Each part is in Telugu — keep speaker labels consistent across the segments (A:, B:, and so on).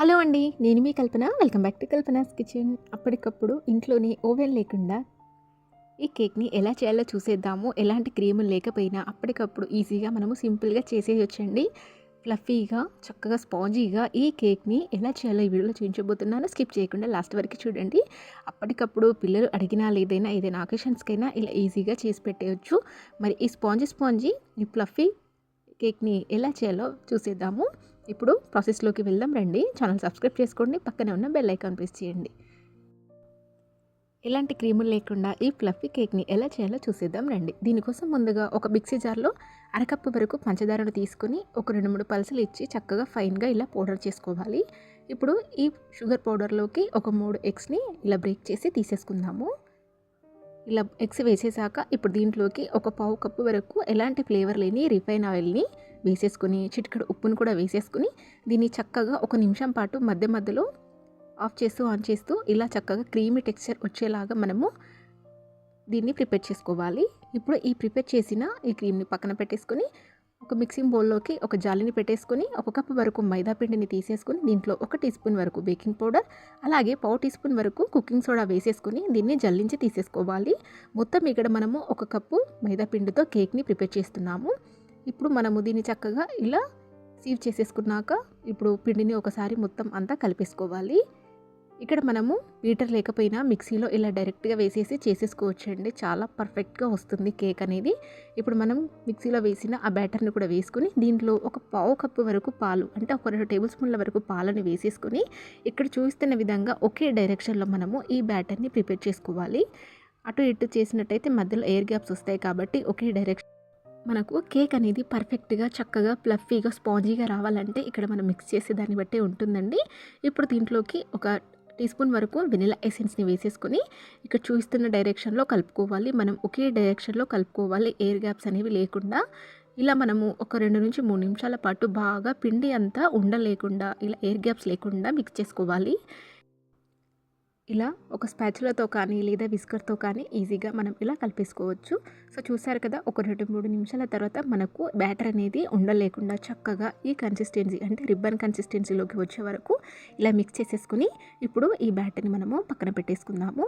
A: హలో అండి నేను మీ Kalpana. Welcome back to Kalpana's kitchen. అప్పటికప్పుడు ఇంట్లోనే ఓవెన్ లేకుండా ఈ కేక్ని ఎలా చేయాలో చూసేద్దాము. ఎలాంటి క్రీములు లేకపోయినా అప్పటికప్పుడు ఈజీగా మనము సింపుల్గా చేసేయొచ్చండి. ఫ్లఫీగా చక్కగా స్పాంజీగా ఈ కేక్ని ఎలా చేయాలో ఈ వీడియోలో చూపించబోతున్నాను. స్కిప్ చేయకుండా లాస్ట్ వరకు చూడండి. అప్పటికప్పుడు పిల్లలు అడిగినా లేదైనా ఏదైనా ఆకేషన్స్కైనా ఇలా ఈజీగా చేసి పెట్టేయచ్చు. మరి ఈ స్పాంజీ స్పాంజీ ఈ ఫ్లఫీ కేక్ని ఎలా చేయాలో చూసేద్దాము. ఇప్పుడు ప్రాసెస్లోకి వెళ్దాం రండి. ఛానల్ సబ్స్క్రైబ్ చేసుకోండి. పక్కనే ఉన్న బెల్ ఐకాన్ ప్రెస్ చేయండి. ఎలాంటి క్రీములు లేకుండా ఈ ఫ్లఫీ కేక్ని ఎలా చేయాలో చూసేద్దాం రండి. దీనికోసం ముందుగా ఒక మిక్సీ జార్లో అరకప్పు వరకు పంచదారను తీసుకొని ఒక రెండు మూడు పల్సులు ఇచ్చి చక్కగా ఫైన్గా ఇలా పౌడర్ చేసుకోవాలి. ఇప్పుడు ఈ షుగర్ పౌడర్లోకి ఒక మూడు ఎగ్స్ని ఇలా బ్రేక్ చేసి తీసేసుకుందాము. ఇలా ఎగ్స్ వేసేసాక ఇప్పుడు దీంట్లోకి ఒక పావు కప్పు వరకు ఎలాంటి ఫ్లేవర్ లేని రిఫైన్ ఆయిల్ని వేసేసుకుని చిటికెడు ఉప్పును కూడా వేసేసుకుని దీన్ని చక్కగా ఒక నిమిషం పాటు మధ్య మధ్యలో ఆఫ్ చేస్తూ ఆన్ చేస్తూ ఇలా చక్కగా క్రీమీ టెక్స్చర్ వచ్చేలాగా మనము దీన్ని ప్రిపేర్ చేసుకోవాలి. ఇప్పుడు ఈ ప్రిపేర్ చేసిన ఈ క్రీమ్ని పక్కన పెట్టేసుకొని ఒక మిక్సింగ్ బౌల్లోకి ఒక జాలిని పెట్టేసుకొని ఒక కప్పు వరకు మైదా పిండిని తీసేసుకొని దీంట్లో ఒక టీ స్పూన్ వరకు బేకింగ్ పౌడర్ అలాగే పావు టీ స్పూన్ వరకు కుకింగ్ సోడా వేసేసుకొని దీన్ని జల్లించి తీసేసుకోవాలి. మొత్తం ఇక్కడ మనము ఒక కప్పు మైదా పిండితో కేక్ని ప్రిపేర్ చేస్తున్నాము. ఇప్పుడు మనము దీన్ని చక్కగా ఇలా సీవ్ చేసేసుకున్నాక ఇప్పుడు పిండిని ఒకసారి మొత్తం అంతా కలిపేసుకోవాలి. ఇక్కడ మనము బీటర్ లేకపోయినా మిక్సీలో ఇలా డైరెక్ట్గా వేసేసి చేసేసుకోవచ్చండి. చాలా పర్ఫెక్ట్గా వస్తుంది కేక్ అనేది. ఇప్పుడు మనం మిక్సీలో వేసిన ఆ బ్యాటర్ని కూడా వేసుకుని దీంట్లో ఒక పావు కప్పు వరకు పాలు అంటే ఒక రెండు టేబుల్ స్పూన్ల వరకు పాలను వేసేసుకొని ఇక్కడ చూస్తున్న విధంగా ఒకే డైరెక్షన్లో మనము ఈ బ్యాటర్ని ప్రిపేర్ చేసుకోవాలి. అటు ఇటు చేసినట్టయితే మధ్యలో ఎయిర్ గ్యాప్స్ వస్తాయి కాబట్టి ఒకే డైరెక్షన్. మనకు కేక్ అనేది పర్ఫెక్ట్గా చక్కగా ప్లఫీగా స్పాంజీగా రావాలంటే ఇక్కడ మనం మిక్స్ చేసే దాన్ని బట్టి ఉంటుందండి. ఇప్పుడు దీంట్లోకి ఒక టీ స్పూన్ వరకు వెనిలా ఎసెన్స్ని వేసేసుకొని ఇక్కడ చూస్తున్న డైరెక్షన్లో కలుపుకోవాలి. మనం ఒకే డైరెక్షన్లో కలుపుకోవాలి. ఎయిర్ గ్యాప్స్ అనేవి లేకుండా ఇలా మనము ఒక రెండు నుంచి మూడు నిమిషాల పాటు బాగా పిండి అంతా ఉండలేకుండా ఇలా ఎయిర్ గ్యాప్స్ లేకుండా మిక్స్ చేసుకోవాలి. ఇలా ఒక స్పాచులతో కానీ లేదా విస్కర్తో కానీ ఈజీగా మనం ఇలా కలిపేసుకోవచ్చు. సో చూసారు కదా ఒక రెండు మూడు నిమిషాల తర్వాత మనకు బ్యాటర్ అనేది ఉండలేకుండా చక్కగా ఈ కన్సిస్టెన్సీ అంటే రిబ్బన్ కన్సిస్టెన్సీలోకి వచ్చే వరకు ఇలా మిక్స్ చేసేసుకుని ఇప్పుడు ఈ బ్యాటర్ని మనము పక్కన పెట్టేసుకుందాము.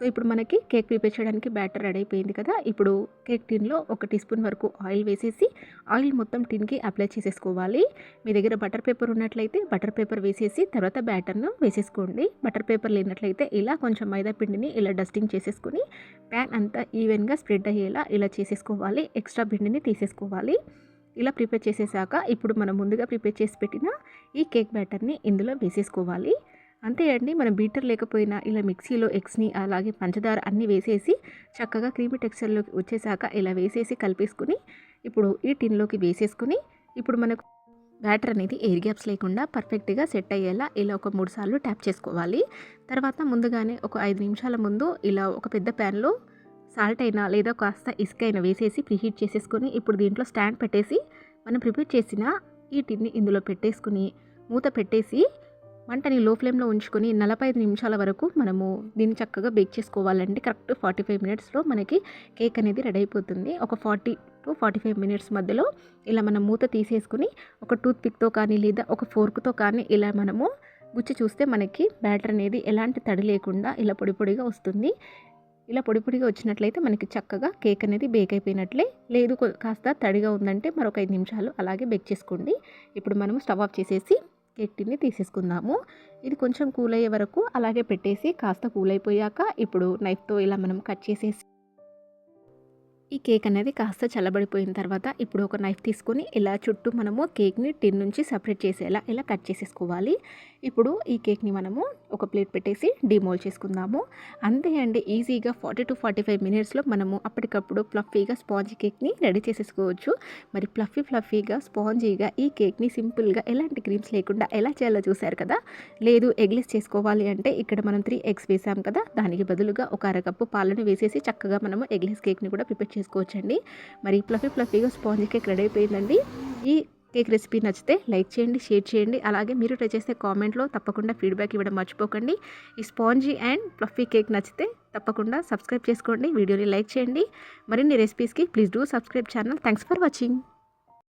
A: సో ఇప్పుడు మనకి కేక్ ప్రిపేర్ చేయడానికి బ్యాటర్ రెడీ అయిపోయింది కదా. ఇప్పుడు కేక్ టిన్లో ఒక టీ స్పూన్ వరకు ఆయిల్ వేసేసి ఆయిల్ మొత్తం టిన్కి అప్లై చేసేసుకోవాలి. మీ దగ్గర బటర్ పేపర్ ఉన్నట్లయితే బటర్ పేపర్ వేసేసి తర్వాత బ్యాటర్ను వేసేసుకోండి. బటర్ పేపర్ లేనట్లయితే ఇలా కొంచెం మైదా పిండిని ఇలా డస్టింగ్ చేసేసుకొని ప్యాన్ అంతా ఈవెన్గా స్ప్రెడ్ అయ్యేలా ఇలా చేసేసుకోవాలి. ఎక్స్ట్రా పిండిని తీసేసుకోవాలి. ఇలా ప్రిపేర్ చేసేసాక ఇప్పుడు మనం ముందుగా ప్రిపేర్ చేసి పెట్టిన ఈ కేక్ బ్యాటర్ని ఇందులో వేసేసుకోవాలి. అంతే అండి. మనం బీటర్ లేకపోయినా ఇలా మిక్సీలో ఎగ్స్ని అలాగే పంచదార అన్నీ వేసేసి చక్కగా క్రీమీ టెక్స్చర్లోకి వచ్చేసాక ఇలా వేసేసి కలిపేసుకుని ఇప్పుడు ఈ టిన్లోకి వేసేసుకుని ఇప్పుడు మనకు బ్యాటర్ అనేది ఎయిర్ గ్యాప్స్ లేకుండా పర్ఫెక్ట్గా సెట్ అయ్యేలా ఇలా ఒక మూడు సార్లు ట్యాప్ చేసుకోవాలి. తర్వాత ముందుగానే ఒక ఐదు నిమిషాల ముందు ఇలా ఒక పెద్ద ప్యాన్లో సాల్ట్ అయినా లేదా కాస్త ఇసుక అయినా వేసేసి ప్రీహీట్ చేసేసుకొని ఇప్పుడు దీంట్లో స్టాండ్ పెట్టేసి మనం ప్రిపేర్ చేసిన ఈ టిన్ని ఇందులో పెట్టేసుకుని మూత పెట్టేసి మంటని లో ఫ్లేమ్లో ఉంచుకొని నలభై ఐదు నిమిషాల వరకు మనము దీన్ని చక్కగా బేక్ చేసుకోవాలండి. కరెక్ట్ ఫార్టీ ఫైవ్ మినిట్స్లో మనకి కేక్ అనేది రెడీ అయిపోతుంది. ఒక forty to forty five minutes మధ్యలో ఇలా మనం మూత తీసేసుకుని ఒక టూత్ పిక్తో కానీ లేదా ఒక ఫోర్క్తో కానీ ఇలా మనము గుచ్చి చూస్తే మనకి బ్యాటర్ అనేది ఎలాంటి తడి లేకుండా ఇలా పొడి పొడిగా వస్తుంది. ఇలా పొడి పొడిగా వచ్చినట్లయితే మనకి చక్కగా కేక్ అనేది బేక్ అయిపోయినట్లే. లేదు కాస్త తడిగా ఉందంటే మరొక ఐదు నిమిషాలు అలాగే బేక్ చేసుకోండి. ఇప్పుడు మనము స్టవ్ ఆఫ్ చేసేసి కేక్ తీసేసుకుందాము. ఇది కొంచెం కూల్ అయ్యే వరకు అలాగే పెట్టేసి కాస్త కూల్ అయిపోయాక ఇప్పుడు నైఫ్తో ఇలా మనం కట్ చేసేసి ఈ కేక్ అనేది కాస్త చల్లబడిపోయిన తర్వాత ఇప్పుడు ఒక నైఫ్ తీసుకొని ఇలా చుట్టూ మనము కేక్ని టిన్ నుంచి సపరేట్ చేసేలా ఇలా కట్ చేసేసుకోవాలి. ఇప్పుడు ఈ కేక్ని మనము ఒక ప్లేట్ పెట్టేసి డిమోల్ చేసుకుందాము. అంతే అండి ఈజీగా ఫార్టీ టు ఫార్టీ ఫైవ్ మినిట్స్లో మనము అప్పటికప్పుడు ఫ్లఫీగా స్పాంజీ కేక్ని రెడీ చేసేసుకోవచ్చు. మరి ఫ్లఫీ ఫ్లఫీగా స్పాంజీగా ఈ కేక్ని సింపుల్గా ఎలాంటి క్రీమ్స్ లేకుండా ఎలా చేయాలో చూశారు కదా? లేదు ఎగ్లెస్ చేసుకోవాలి అంటే ఇక్కడ మనం త్రీ ఎగ్స్ వేసాం కదా దానికి బదులుగా ఒక అరకప్పు పాలను వేసేసి చక్కగా మనము ఎగ్లెస్ కేక్ని కూడా ప్రిపేర్ చేసుకోవచ్చండి. మరి ఫ్లఫీ ఫ్లఫీగా స్పాంజీ కేక్ రెడీ అయిపోయిందండి. ఈ కేక్ రెసిపీ నచ్చితే లైక్ చేయండి షేర్ చేయండి. అలాగే మీరు ట్రై చేస్తే కామెంట్లో తప్పకుండా ఫీడ్బ్యాక్ ఇవ్వడం మర్చిపోకండి. ఈ స్పాంజీ అండ్ ఫ్లఫీ కేక్ నచ్చితే తప్పకుండా సబ్స్క్రైబ్ చేసుకోండి వీడియోని లైక్ చేయండి. మరిన్ని రెసిపీస్కి please do subscribe channel thanks for watching